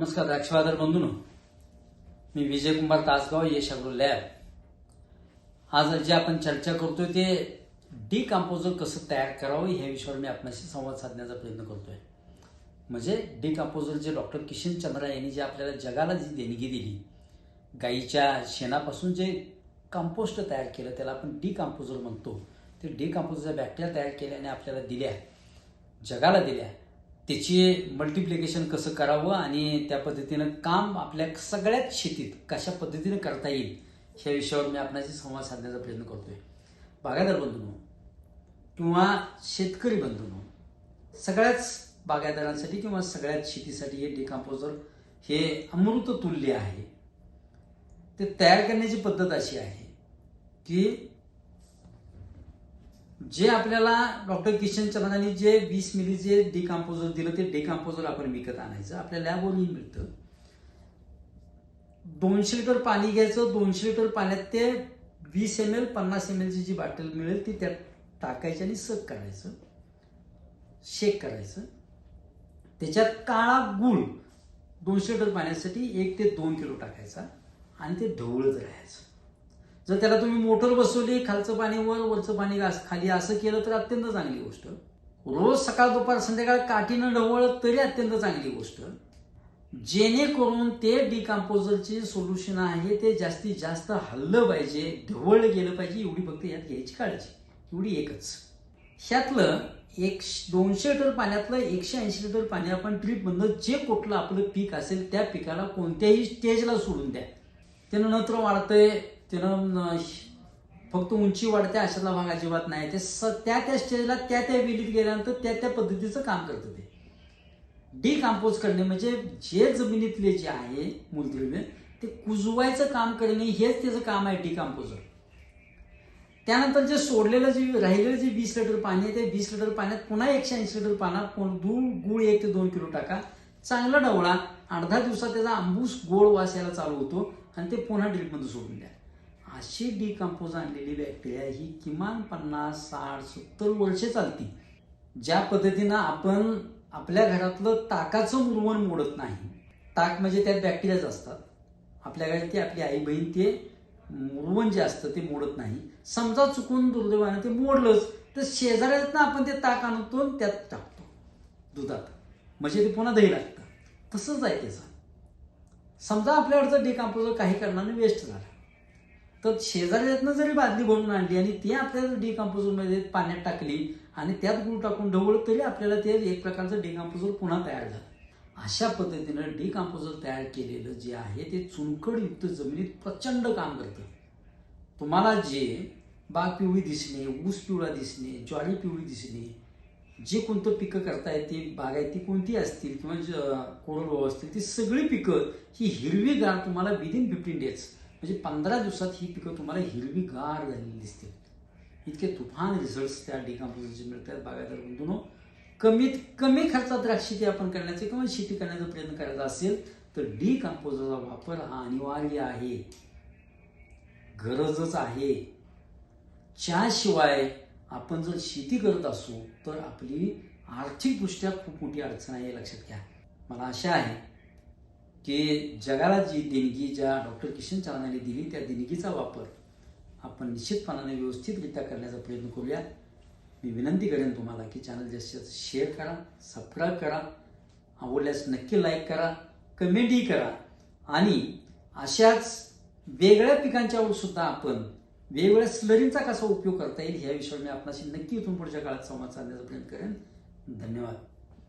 नमस्कार द्राक्षवादर बंधून. मी विजयकुमार तासगाव यश अग्रो लॅब. आज जे आपण चर्चा करतोय ते डिकम्पोजर कसं तयार करावं ह्या विषयावर मी आपल्याशी संवाद साधण्याचा प्रयत्न करतोय. म्हणजे डिकम्पोजर जे डॉक्टर किशन चंद्रा यांनी जे आपल्याला जगाला जी देणगी दिली गाईच्या शेणापासून जे कंपोस्ट तयार केलं त्याला आपण डिकम्पोजर म्हणतो. ते डिकम्पोजरच्या बॅक्टेरिया तयार केल्याने आपल्याला दिल्या जगाला दिल्या त्याची मल्टिप्लिकेशन कसं करावं आणि त्या पद्धतीनं काम आपल्या सगळ्याच शेतीत कशा पद्धतीनं करता येईल ह्या विषयावर मी आपणाशी संवाद साधण्याचा प्रयत्न करतोय. बागायदार बंधूंनो किंवा शेतकरी बंधूंनो सगळ्याच बागायदारांसाठी किंवा सगळ्याच शेतीसाठी हे डिकम्पोजर हे अमृत तुल्य आहे. ते तयार करण्याची पद्धत अशी आहे की जे आपल्याला डॉक्टर किशन चंद्रांनी जे वीस मिली जे डिकम्पोजर दिलं ते डिकम्पोजर आपण विकत आणायचं. आपल्या लॅबवरही मिळतं. दोनशे लिटर पाणी घ्यायचं. दोनशे लिटर पाण्यात ते वीस एम एल पन्नास एम एलची जी बाटल मिळेल ती त्यात टाकायची आणि सक करायचं. शेक करायचं. त्याच्यात काळा गुळ दोनशे लिटर पाण्यासाठी एक ते दोन किलो टाकायचा आणि ते ढवळत राहायचं. जर त्याला तुम्ही मोटर बसवली खालचं पाणी वर वरचं पाणी खाली असं केलं तर अत्यंत चांगली गोष्ट. रोज सकाळ दुपार संध्याकाळ काठीनं ढवळ तरी अत्यंत चांगली गोष्ट. जेणेकरून ते डिकम्पोजरचे सोल्युशन आहे ते जास्तीत जास्त हल्लं पाहिजे ढवळलं गेलं पाहिजे एवढी फक्त यात घ्यायची काळजी. एवढी एकच. ह्यातलं एक दोनशे लिटर पाण्यातलं एकशे ऐंशी लिटर पाणी आपण ट्रीपमधनं जे कुठलं आपलं पीक असेल त्या पिकाला कोणत्याही स्टेजला सोडून द्या. त्यानं नत्र वाढतंय त्यानं फक्त उंची वाढते अशातला भाग अजिबात नाही. ते स त्या त्या स्टेजला त्या त्या वेलीत गेल्यानंतर त्या त्या पद्धतीचं काम करतं ते डिकम्पोज करणे म्हणजे जे जमिनीतले जे आहे मूलद्रव्य ते कुजवायचं काम करणे हेच त्याचं काम आहे डिकम्पोजर त्यानंतर जे सोडलेलं जे राहिलेलं जे वीस लिटर पाणी आहे ते वीस लिटर पाण्यात पुन्हा एकशे ऐंशी लिटर पाण्यात पुन्हा गुळ एक ते दोन किलो टाका. चांगला डवळा अर्धा दिवसात त्याचा आंबूस गोड वास यायला चालू होतो आणि ते पुन्हा ड्रिपमध्ये सोडून द्या. अशी डिकम्पोज आणलेली बॅक्टेरिया ही किमान पन्नास साठ सत्तर वर्षे चालती. ज्या पद्धतीनं आपण आपल्या घरातलं ताकाचं मुरवण मोडत नाही ताक म्हणजे त्यात बॅक्टेरियाच असतात. आपल्या घरात ती आपली आई बहीण ते मुरवण जे असतं ते मोडत नाही. समजा चुकून दुर्दैवानं ते मोडलंच तर शेजाऱ्यातनं आपण ते ताक आणतो आणि त्यात टाकतो दुधात. म्हणजे ते पुन्हा दही लागतं. तसंच आहे त्याचं. समजा आपल्याकडचं डिकम्पोजर काही कारणाने वेस्ट झालं. तर शेजाऱ्यातनं जरी बादली भरून आणली आणि ती आपल्याला डिकम्पोजरमध्ये पाण्यात टाकली आणि त्यात गुळ टाकून ढवळ तरी आपल्याला ते एक प्रकारचं डिकम्पोजर पुन्हा तयार झालं. अशा पद्धतीनं डिकम्पोजर तयार केलेलं जे आहे ते चुनखडयुक्त जमिनीत प्रचंड काम करतं. तुम्हाला जे बाग पिवळी दिसणे ऊस पिवळा दिसणे ज्वारी पिवळी दिसणे जे कोणतं पिकं करता येतील बागायती कोणती असतील किंवा ज- कोरडवाहू असतील ती सगळी पिकं ही हिरवीगार तुम्हाला विदिन फिफ्टीन डेज म्हणजे पंधरा दिवसात ही पिकं तुम्हाला हिरवीगार झालेली दिसतील. इतके तुफान रिझल्ट त्या डिकम्पोजरचे मिळतात. बागायदार बंधूनो कमीत कमी खर्चात द्राक्ष शेती आपण करण्याचे किंवा शेती करण्याचा प्रयत्न करायचा असेल तर डिकम्पोजरचा वापर हा अनिवार्य आहे. गरजच आहे. त्याशिवाय आपण जर शेती करत असू तर आपली आर्थिकदृष्ट्या खूप मोठी अडचण आहे लक्षात घ्या. मला आशा आहे की जगाला जी देणगी ज्या डॉक्टर किशन चालनाने दिली त्या देणगीचा वापर आपण निश्चितपणाने व्यवस्थितरित्या करण्याचा प्रयत्न करूया. मी विनंती करेन तुम्हाला की चॅनल जास्तीत जास्त शेअर करा सबस्क्राईब करा आवडल्यास नक्की लाईक करा कमेंटही करा. आणि अशाच वेगळ्या पिकांच्यावर सुद्धा आपण वेगवेगळ्या स्लरींचा कसा उपयोग करता येईल ह्या विषयावर मी आपणाशी नक्की इथून पुढच्या काळात संवाद साधण्याचा प्रयत्न करेन. धन्यवाद.